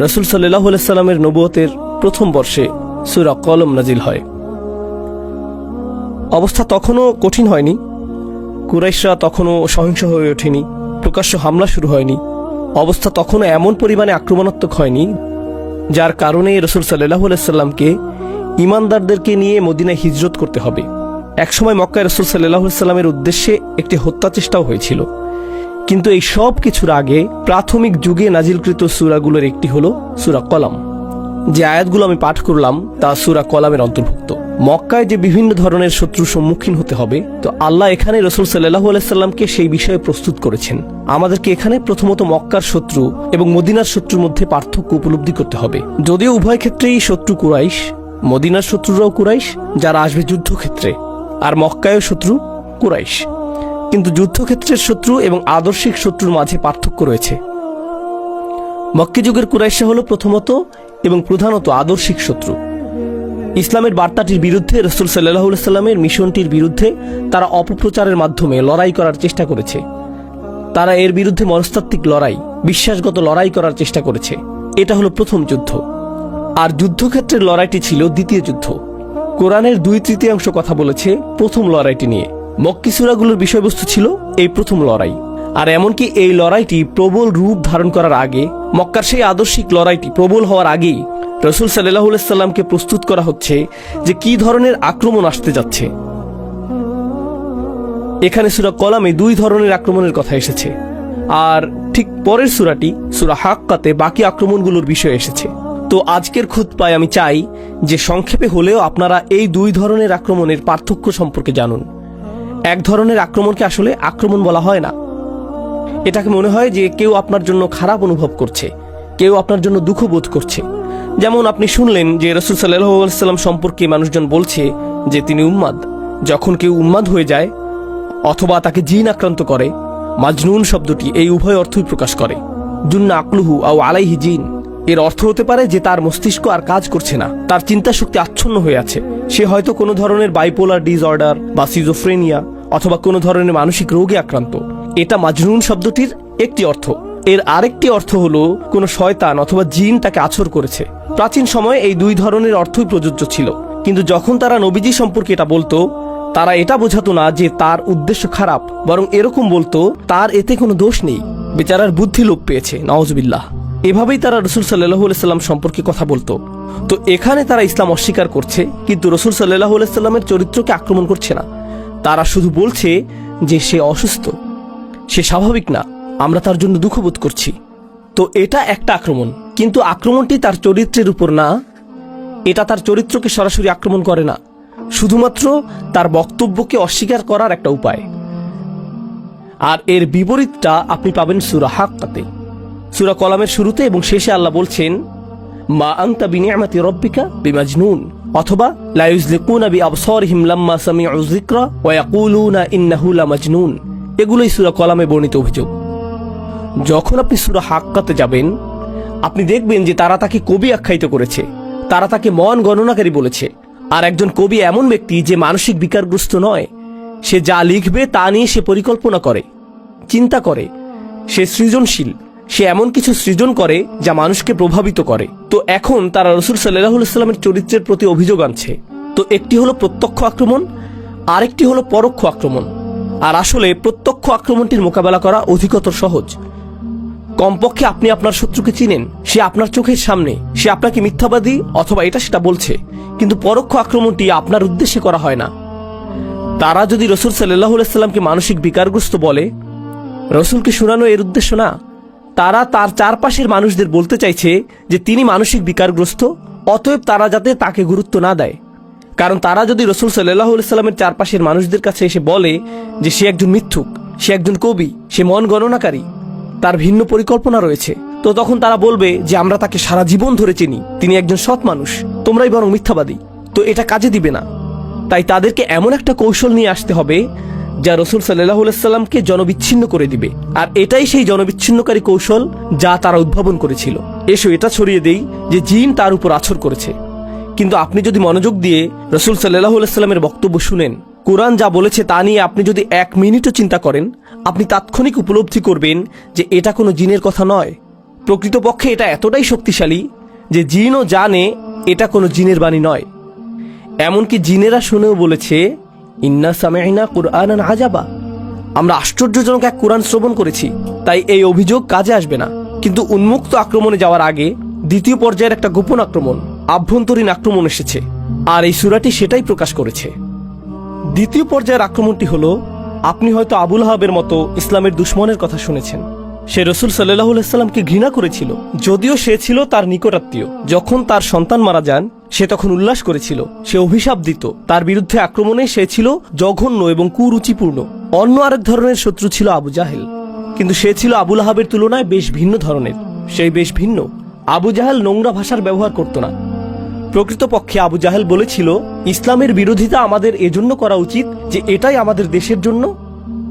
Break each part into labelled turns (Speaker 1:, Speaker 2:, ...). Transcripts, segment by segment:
Speaker 1: রসুল সাল্লাহ সাল্লামের নবুয়তের প্রথম বর্ষে সুরা কলম নাজিল হয়। অবস্থা তখনও কঠিন হয়নি। কুরাইশরা তখনও সহিংস হয়ে ওঠেনি। প্রকাশ্য হামলা শুরু হয়নি। অবস্থা তখনও এমন পরিমাণে আক্রমণাত্মক হয়নি, যার কারণে রসুল সাল্লাহ সাল্লামকে ইমানদারদেরকে নিয়ে মদিনায় হিজরত করতে হবে। একসময় মক্কায় রসুল সাল্লাহ সাল্লামের উদ্দেশ্যে একটি হত্যা চেষ্টাও হয়েছিল। কিন্তু এই সব কিছুর আগে প্রাথমিক যুগে নাজিলকৃত সুরাগুলোর একটি হলো সুরা কলাম। যে আয়াতগুলো আমি পাঠ করলাম, তা সুরা কলামের অন্তর্ভুক্ত। মক্কায় যে বিভিন্ন ধরনের শত্রুর সম্মুখীন হতে হবে, তো আল্লাহ এখানে রসুল সাল্লাহ আলাইসাল্লামকে সেই বিষয়ে প্রস্তুত করেছেন। আমাদেরকে এখানে প্রথমত মক্কার শত্রু এবং মদিনার শত্রুর মধ্যে পার্থক্য উপলব্ধি করতে হবে। যদিও উভয় ক্ষেত্রেই শত্রু কুরাইশ, মদিনার শত্রুরাও কুরাইশ, যারা আসবে যুদ্ধক্ষেত্রে। আর মক্কায় শত্রু কুরাইশ। কিন্তু যুদ্ধক্ষেত্রের শত্রু এবং আদর্শিক শত্রুর মাঝে পার্থক্য রয়েছে। মক্কি যুগের কুরাইশা হলো প্রথমত এবং প্রধানত আদর্শিক শত্রু। ইসলামের বার্তাটির বিরুদ্ধে রসুল সাল্লাহ সাল্লামের মিশনটির বিরুদ্ধে তারা অপপ্রচারের মাধ্যমে লড়াই করার চেষ্টা করেছে। তারা এর বিরুদ্ধে মনস্তাত্ত্বিক লড়াই, বিশ্বাসগত লড়াই করার চেষ্টা করেছে। এটা হলো প্রথম যুদ্ধ। আর যুদ্ধক্ষেত্রের লড়াইটি ছিল দ্বিতীয় যুদ্ধ। কোরআনের দুই তৃতীয়াংশ কথা বলেছে প্রথম লড়াইটি নিয়ে। মক্কি সুরাগুলোর বিষয়বস্তু ছিল এই প্রথম লড়াই। আর এমনকি এই লড়াইটি প্রবল রূপ ধারণ করার আগে, মক্কার সেই আদর্শিক লড়াইটি প্রবল হওয়ার আগেই রসুল সাল্লাহ সাল্লামকে প্রস্তুত করা হচ্ছে যে কি ধরনের আক্রমণ আসতে যাচ্ছে। এখানে সুরা কলামে দুই ধরনের আক্রমণের কথা এসেছে। আর ঠিক পরের সুরাটি, সুরা হাক্কাতে বাকি আক্রমণগুলোর বিষয় এসেছে। তো আজকের খুতপায় আমি চাই যে সংক্ষেপে হলেও আপনারা এই দুই ধরনের আক্রমণের পার্থক্য সম্পর্কে জানুন। এক ধরনের আক্রমণকে আসলে আক্রমণ বলা হয় না। এটাকে মনে হয় যে কেউ আপনার জন্য খারাপ অনুভব করছে, কেউ আপনার জন্য দুঃখ বোধ করছে। যেমন আপনি শুনলেন যে রসুল সাল্লাম সম্পর্কে মানুষজন বলছে যে তিনি উম্মাদ। যখন কেউ উন্মাদ হয়ে যায় অথবা তাকে জিন আক্রান্ত করে, মাজনুন শব্দটি এই উভয় অর্থই প্রকাশ করে। জুন্না আকলুহু আও আলাইহি জিন। এর অর্থ হতে পারে যে তার মস্তিষ্ক আর কাজ করছে না। তার চিন্তা শক্তি আচ্ছন্ন হয়ে আছে। সে হয়তো কোনো ধরনের বাইপোলার ডিসঅর্ডার বা সিজোফ্রেনিয়া অথবা কোনো ধরনের মানসিক রোগে আক্রান্ত। এটা মাজনুন শব্দটির একটি অর্থ। এর আরেকটি অর্থ হলো, কোনো শয়তান অথবা জিন তাকে আছর করেছে। প্রাচীন সময়ে এই দুই ধরনের অর্থই প্রযোজ্য ছিল। কিন্তু যখন তারা নবীজি সম্পর্কে এটা বলতো, তারা এটা বোঝাতো না যে তার উদ্দেশ্য খারাপ, বরং এরকম বলতো, তার এতে কোনো দোষ নেই। বেচারার বুদ্ধি লোপ পেয়েছে, নওয়াজবিল্লাহ। এভাবেই তারা রসুল সাল্লাহ সাল্লাম সম্পর্কে কথা বলতো। তো এখানে তারা ইসলাম অস্বীকার করছে, কিন্তু রসুল সাল্লাহ সাল্লামের চরিত্রকে আক্রমণ করছে না। তারা শুধু বলছে যে সে অসুস্থ, সে স্বাভাবিক না, আমরা তার জন্য দুঃখবোধ করছি। তো এটা একটা আক্রমণ, কিন্তু আক্রমণটি তার চরিত্রের উপর না। এটা তার চরিত্রকে সরাসরি আক্রমণ করে না। শুধুমাত্র তার বক্তব্যকে অস্বীকার করার একটা উপায়। আর এর বিপরীতটা আপনি পাবেন সুরা হাক্কাতে। সুরা কলামের শুরুতে এবং শেষে আল্লাহ বলছেন, মা আংতা বিনিয়ামাতি রব্বিকা বিমাজনুন অথবা, লা ইউজলিকুনা বিআবসারিহিম লাম্মা সামিউ যিকরা ওয়া ইয়াকুলুনা ইন্নাহু লামাজনুন এগুলোই সুরা কলামে বর্ণিত অভিযোগ। যখন আপনি সুরা হাক্কাতে যাবেন, আপনি দেখবেন যে তারা তাকে কবি আখ্যায়িত করেছে, তারা তাকে মন গণনাকারী বলেছে। আর একজন কবি এমন ব্যক্তি যে মানসিক বিকারগ্রস্ত নয়, সে যা লিখবে তা নিয়ে সে পরিকল্পনা করে, চিন্তা করে, সে সৃজনশীল। সে এমন কিছু সৃজন করে যা মানুষকে প্রভাবিত করে। তো এখন তারা রসুল সাল্লাহ সাল্লামের চরিত্রের প্রতি অভিযোগ আনছে। তো একটি হলো প্রত্যক্ষ আক্রমণ, আরেকটি হলো পরোক্ষ আক্রমণ। আর আসলে প্রত্যক্ষ আক্রমণটির মোকাবেলা করা অধিকতর সহজ। কমপক্ষে আপনি আপনার শত্রুকে চিনেন, সে আপনার চোখের সামনে, সে আপনাকে মিথ্যাবাদী অথবা এটা সেটা বলছে, কিন্তু পরোক্ষ আক্রমণটি আপনার উদ্দেশ্যে করা হয় না। তারা যদি রসুল সাল্লাহ সাল্লামকে মানসিক বিকারগ্রস্ত বলে, রসুলকে শোনানো এর উদ্দেশ্য না তারা তার চারপাশের মানুষদের বলতে চাইছে যে তিনি মানসিক বিকারগ্রস্ত, অতএব তারা যাতে তাকে গুরুত্ব না দেয়। কারণ তারা যদি রসুল সাল্লাহ সাল্লামের চারপাশের মানুষদের কাছে এসে বলে যে সে একজন মিথ্যুক, সে একজন কবি, সে মন গণনাকারী, তার ভিন্ন পরিকল্পনা রয়েছে, তো তখন তারা বলবে যে আমরা তাকে সারা জীবন ধরে চিনি, তিনি একজন সৎ মানুষ, তোমরাই বরং মিথ্যাবাদী, তো এটা কাজে দিবে না। তাই তাদেরকে এমন একটা কৌশল নিয়ে আসতে হবে যা রসুল সাল্লাহ সাল্লামকে জনবিচ্ছিন্ন করে দিবে। আর এটাই সেই জনবিচ্ছিন্নকারী কৌশল যা তারা উদ্ভাবন করেছিল। এসো এটা ছড়িয়ে দেই যে জিন তার উপর আছর করেছে। কিন্তু আপনি যদি মনোযোগ দিয়ে রসুল সাল্লাহ সাল্লামের বক্তব্য শুনেন, কোরআন যা বলেছে তা নিয়ে আপনি যদি এক মিনিটও চিন্তা করেন, আপনি তাৎক্ষণিক উপলব্ধি করবেন যে এটা কোনো জিনের কথা নয়। প্রকৃতপক্ষে এটা এতটাই শক্তিশালী যে জিনও জানে এটা কোনো জিনের বাণী নয়। এমনকি জিনেরা শুনেও বলেছে ইন্না সামেইনা কুরআন আজাবা। আমরা আশ্চর্যজনক এক কোরআন শ্রবণ করেছি, তাই এই অভিযোগ কাজে আসবে না। কিন্তু উন্মুক্ত আক্রমণে যাওয়ার আগে দ্বিতীয় পর্যায়ের একটা গোপন আক্রমণ, আভ্যন্তরীণ আক্রমণ এসেছে, আর এই সুরাটি সেটাই প্রকাশ করেছে। দ্বিতীয় পর্যায়ের আক্রমণটি হল, আপনি হয়তো আবুল হাবের মতো ইসলামের দুশ্মনের কথা শুনেছেন সে রসুল সাল্লাহামকে ঘৃণা করেছিল। যদিও সে ছিল তার নিকটাত্মীয়। যখন তার সন্তান মারা যান, সে তখন উল্লাস করেছিল। সে অভিশাপ দিত। তার বিরুদ্ধে আক্রমণে সে ছিল জঘন্য এবং কুরুচিপূর্ণ। অন্য আরেক ধরনের শত্রু ছিল আবু জাহেল। কিন্তু সে ছিল আবুল আহাবের তুলনায় বেশ ভিন্ন ধরনের। সেই বেশ ভিন্ন। আবু জাহেল নোংরা ভাষার ব্যবহার করত না। প্রকৃতপক্ষে আবু জাহেল বলেছিল, ইসলামের বিরোধিতা আমাদের এজন্য করা উচিত যে এটাই আমাদের দেশের জন্য,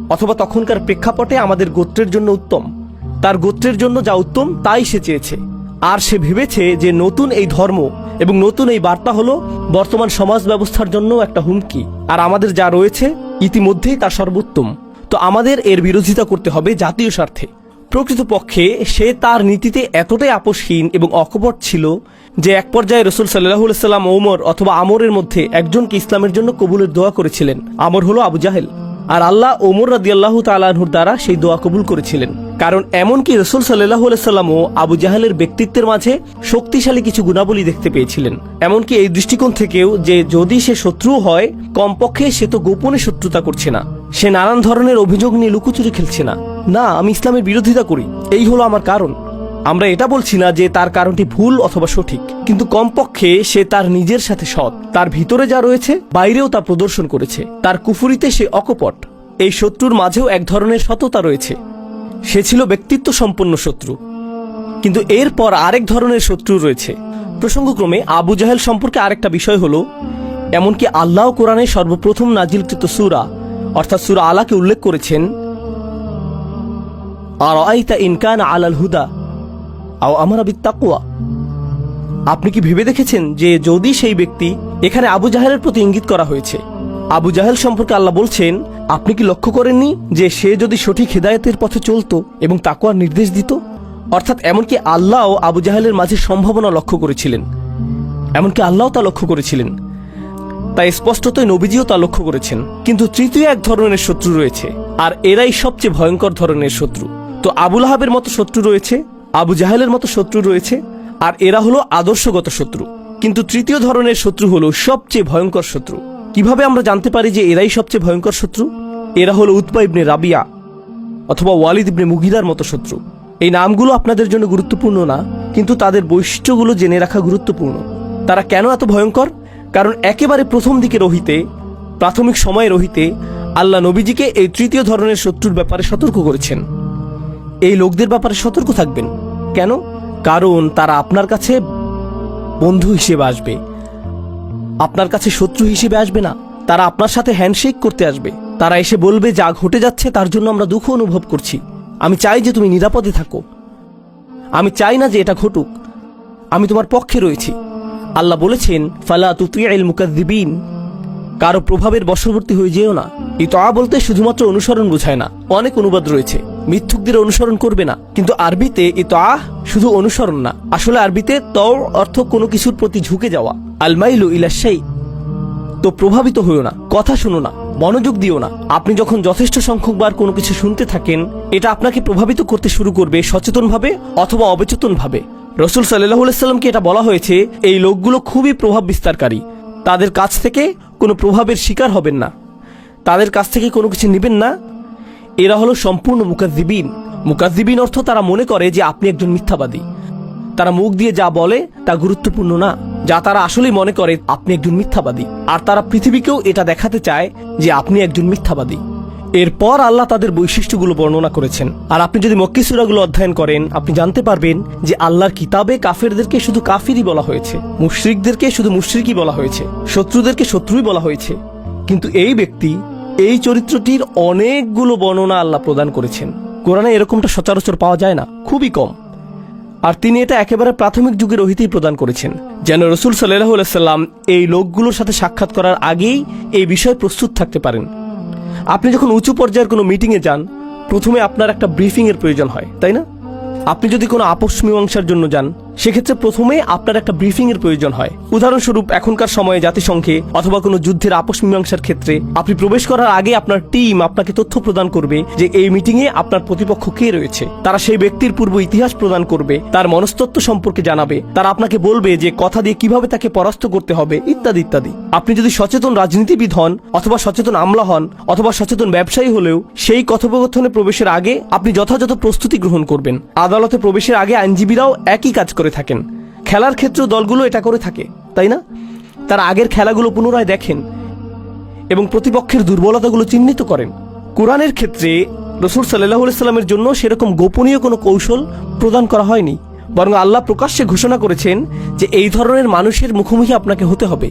Speaker 1: অথবা তখনকার প্রেক্ষাপটে আমাদের গোত্রের জন্য উত্তম। তার গোত্রের জন্য যা উত্তম, তাই সে চেয়েছে। আর সে ভেবেছে যে নতুন এই ধর্ম এবং নতুন এই বার্তা হলো বর্তমান সমাজ ব্যবস্থার জন্য একটা হুমকি। আর আমাদের যা রয়েছে, ইতিমধ্যেই তা সর্বোত্তম। তো আমাদের এর বিরোধিতা করতে হবে জাতীয় স্বার্থে। প্রকৃতপক্ষে সে তার নীতিতে এতটাই আপোষহীন এবং অকপট ছিল যে এক পর্যায়ে রসুল সাল্লাহ সাল্লাম ওমর অথবা আমরের মধ্যে একজনকে ইসলামের জন্য কবুলের দোয়া করেছিলেন। আমর হলো আবু জাহেল। আর আল্লাহ ওমর রাদিয়াল্লাহ তালাহুর দ্বারা সেই দোয়া কবুল করেছিলেন। কারণ এমনকি রসুল সাল্লাহ সাল্লামও আবু জাহালের ব্যক্তিত্বের মাঝে শক্তিশালী কিছু গুণাবলী দেখতে পেয়েছিলেন। এমনকি এই দৃষ্টিকোণ থেকেও যে যদি সে শত্রু হয়, কমপক্ষে সে তো গোপনে শত্রুতা করছে না। সে নানান ধরনের অভিযোগ নিয়ে লুকোচুরি খেলছে না। না, আমি ইসলামের বিরোধিতা করি। এই হলো আমার কারণ। আমরা এটা বলছি না যে তার কারণটি ভুল অথবা সঠিক, কিন্তু কমপক্ষে সে তার নিজের সাথে সৎ। তার ভিতরে যা রয়েছে, বাইরেও তা প্রদর্শন করেছে। তার কুফুরিতে সে অকপট। এই শত্রুর মাঝেও এক ধরনের সততা রয়েছে। সে ছিল ব্যক্তিত্ব সম্পন্ন শত্রু। কিন্তু এরপর আরেক ধরনের শত্রু রয়েছে। প্রসঙ্গক্রমে আবু জাহেল সম্পর্কে আরেকটা বিষয় হলো, এমনকি আল্লাহ কোরআনে সর্বপ্রথম নাজিলকৃত সুরা, অর্থাৎ সুরা আলাকে উল্লেখ করেছেন আর ইনকান আলাল হুদা আও আমার তাকুয়া আপনি কি ভেবে দেখেছেন যে যদি সেই ব্যক্তি এখানে আবু জাহেলের প্রতি ইঙ্গিত করা হয়েছে? আবু জাহেল সম্পর্কে আল্লাহ বলছেন, আপনি কি লক্ষ্য করেননি যে সে যদি সঠিক হেদায়তের পথে চলত এবং তাকুয়ার নির্দেশ দিত? অর্থাৎ এমনকি আল্লাহও আবু জাহেলের মাঝে সম্ভাবনা লক্ষ্য করেছিলেন। এমনকি আল্লাহও তা লক্ষ্য করেছিলেন। তাই স্পষ্টতই নবীজিও তা লক্ষ্য করেছেন। কিন্তু তৃতীয় এক ধরনের শত্রু রয়েছে, আর এরাই সবচেয়ে ভয়ঙ্কর ধরনের শত্রু। তো আবুল আহাবের মতো শত্রু রয়েছে? আবু জাহেলের মতো শত্রু রয়েছে, আর এরা হলো আদর্শগত শত্রু। কিন্তু তৃতীয় ধরনের শত্রু হলো সবচেয়ে ভয়ঙ্কর শত্রু। কীভাবে আমরা জানতে পারি যে এরাই সবচেয়ে ভয়ঙ্কর শত্রু? এরা হলো উৎপা ইবনে রাবিয়া অথবা ওয়ালিদ ইবনে মুগিদার মতো শত্রু। এই নামগুলো আপনাদের জন্য গুরুত্বপূর্ণ না, কিন্তু তাদের বৈশিষ্ট্যগুলো জেনে রাখা গুরুত্বপূর্ণ। তারা কেন এত ভয়ঙ্কর? কারণ একেবারে প্রথম দিকে রহিতে, প্রাথমিক সময়ে রহিতে, আল্লাহ নবীজিকে এই তৃতীয় ধরনের শত্রুর ব্যাপারে সতর্ক করেছেন। এই লোকদের ব্যাপারে সতর্ক থাকবেন। কেন? কারণ তারা আপনার কাছে বন্ধু হিসেবে আসবে। আপনার কাছে শত্রু হিসেবে আসবে না। তারা আপনার সাথে হ্যান্ডশেক করতে আসবে। তারা এসে বলবে, যা ঘটে যাচ্ছে, তার জন্য আমরা দুঃখ অনুভব করছি। আমি চাই যে তুমি নিরাপদে থাকো। আমি চাই না যে এটা ঘটুক। আমি তোমার পক্ষে রয়েছি। আল্লাহ বলেছেন, ফালা তুতিয়াইল মুকাদ্দিবিন কারও প্রভাবের বশবর্তী হয়ে যেও না। এই তা বলতে শুধুমাত্র অনুসরণ বোঝায় না, অনেক অনুবাদ রয়েছে। মিথ্যুকদের অনুসরণ করবে না। কিন্তু আরবিতে এই আহ, শুধু অনুসরণ না। আসলে আরবিতে তর অর্থ কোনো কিছুর প্রতি ঝুঁকে যাওয়া। আলমাইলু ইলাশাই তো প্রভাবিত হইও না। কথা শুনো না, মনোযোগ দিও না। আপনি যখন যথেষ্ট সংখ্যকবার কোনো কিছু শুনতে থাকেন, এটা আপনাকে প্রভাবিত করতে শুরু করবে সচেতনভাবে অথবা অবচেতনভাবে। রসুল সাল্লাহ সাল্লামকে এটা বলা হয়েছে, এই লোকগুলো খুবই প্রভাব বিস্তারকারী। তাদের কাছ থেকে কোনো প্রভাবের শিকার হবেন না। তাদের কাছ থেকে কোনো কিছু নেবেন না এরা হলো সম্পূর্ণ মুকাদ্দিবিন মুকাদ্দিবিন অর্থ তারা মনে করে যে আপনি একজন মিথ্যাবাদী। তারা মুখ দিয়ে যা বলে তা গুরুত্বপূর্ণ না, যা তারা আসলেই মনে করে আপনি একজন মিথ্যাবাদী। আর তারা পৃথিবীকেও এটা দেখাতে চায় যে আপনি একজন মিথ্যাবাদী। এরপর আল্লাহ তাদের বৈশিষ্ট্যগুলো বর্ণনা করেছেন। আর আপনি যদি মক্কি সূরাগুলো অধ্যয়ন করেন, আপনি জানতে পারবেন যে আল্লাহর কিতাবে কাফেরদেরকে শুধু কাফিরই বলা হয়েছে, মুশরিকদেরকে শুধু মুশরিকই বলা হয়েছে, শত্রুদেরকে শত্রুই বলা হয়েছে। কিন্তু এই ব্যক্তি এই চরিত্রটির অনেকগুলো বর্ণনা আল্লাহ প্রদান করেছেন। কোরআনে এরকমটা সচরাচর পাওয়া যায় না, খুবই কম। আর তিনি এটা একেবারে প্রাথমিক যুগের রহিতেই প্রদান করেছেন, যেন রসুল সাল্লাহ সাল্লাম এই লোকগুলোর সাথে সাক্ষাৎ করার আগেই এই বিষয়ে প্রস্তুত থাকতে পারেন। আপনি যখন উঁচু পর্যায়ের কোনো মিটিংয়ে যান, প্রথমে আপনার একটা ব্রিফিং এর প্রয়োজন হয়, তাই না? আপনি যদি কোনো আপোষ মীমাংসার জন্য যান সেক্ষেত্রে প্রথমে আপনার একটা ব্রিফিং এর প্রয়োজন হয়। উদাহরণস্বরূপ, এখনকার সময়ে জাতিসংঘে অথবা কোনো যুদ্ধের আপোষ মীমাংসার ক্ষেত্রে আপনি প্রবেশ করার আগে আপনার টিম আপনাকে তথ্য প্রদান করবে যে এই মিটিং এ আপনার প্রতিপক্ষ কে রয়েছে। তারা সেই ব্যক্তির পূর্ব ইতিহাস প্রদান করবে, তার মনস্তত্ব সম্পর্কে জানাবে, তারা আপনাকে বলবে যে কথা দিয়ে কীভাবে তাকে পরাস্ত করতে হবে, ইত্যাদি ইত্যাদি। আপনি যদি সচেতন রাজনীতিবিদ হন অথবা সচেতন আমলা হন অথবা সচেতন ব্যবসায়ী হলেও, সেই কথোপকথনে প্রবেশের আগে আপনি যথাযথ প্রস্তুতি গ্রহণ করবেন। আদালতে প্রবেশের আগে আইনজীবীরাও একই কাজ করে থাকেন। খেলার ক্ষেত্রেও দলগুলো এটা করে থাকে, তাই না? তারা আগের খেলাগুলো পুনরায় দেখেন এবং প্রতিপক্ষের দুর্বলতাগুলো চিহ্নিত করেন। কোরআনের ক্ষেত্রে রসুল সাল্লাহ সাল্লামের জন্য সেরকম গোপনীয় কোনো কৌশল প্রদান করা হয়নি, বরং আল্লাহ প্রকাশ্যে ঘোষণা করেছেন যে এই ধরনের মানুষের মুখোমুখি আপনাকে হতে হবে।